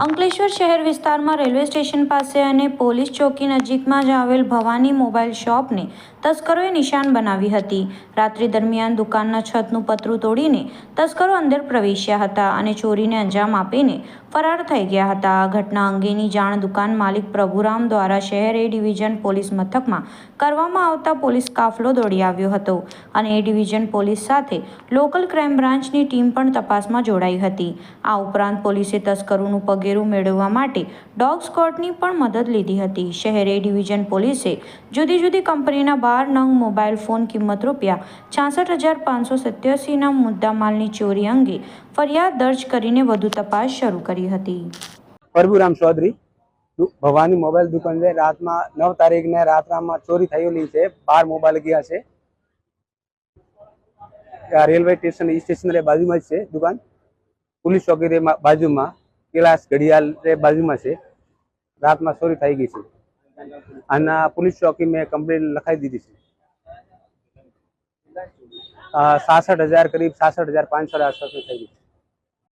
અંકલેશ્વર શહેર વિસ્તારમાં railway station પાસે અને પોલીસ ચોકી નજીકમાં જ આવેલ ભવાની મોબાઈલ શોપને તસ્કરોએ નિશાન બનાવી હતી. રાત્રિ દરમિયાન દુકાનના છતનું પતરું તોડીને તસ્કરો અંદર પ્રવેશ્યા હતા અને ચોરીને અંજામ આપીને ફરાર થઈ ગયા હતા. આ ઘટના અંગેની જાણ દુકાન માલિક પ્રભુરામ દ્વારા શહેર એ ડિવિઝન પોલીસ મથકમાં કરવામાં આવતા પોલીસ કાફલો દોડી આવ્યો હતો અને એ ડિવિઝન પોલીસ સાથે લોકલ ક્રાઇમ બ્રાન્ચની ટીમ પણ તપાસમાં જોડાઈ હતી. આ ઉપરાંત પોલીસે તસ્કરોનું પગેરું મેળવવા માટે ડોગ સ્કોટની પણ મદદ લીધી હતી. શહેર એ ડિવિઝન પોલીસે જુદી જુદી કંપનીના બાર નંગ મોબાઈલ ફોન કિંમત રૂપિયા છાસઠ હજાર પાંચસો સત્યાસીના મુદ્દામાલની ચોરી અંગે ફરિયાદ દર્જ કરીને વધુ તપાસ શરૂ કરી હતી. પ્રભુરામ ચૌધરી ભવાની મોબાઈલ દુકાન છે રાતમાં નવ તારીખને રાત્રામાં ચોરી થયેલી છે. બાર મોબાઈલ ગયા છે. આ રેલવે સ્ટેશન, ઈ સ્ટેશન બાજુમાં જ છે દુકાન. પોલીસ ચોકી બાજુમાં, કેલાસ ઘડિયાળ બાજુમાં છે. રાતમાં ચોરી થઈ ગઈ છે. અને પોલીસ ચોકી મેં કમ્પ્લેન લખાવી દીધી છે. સાસઠ હજાર, કરીબ સાસઠ હજાર પાંચસો આસપાસ થઈ ગઈ છે.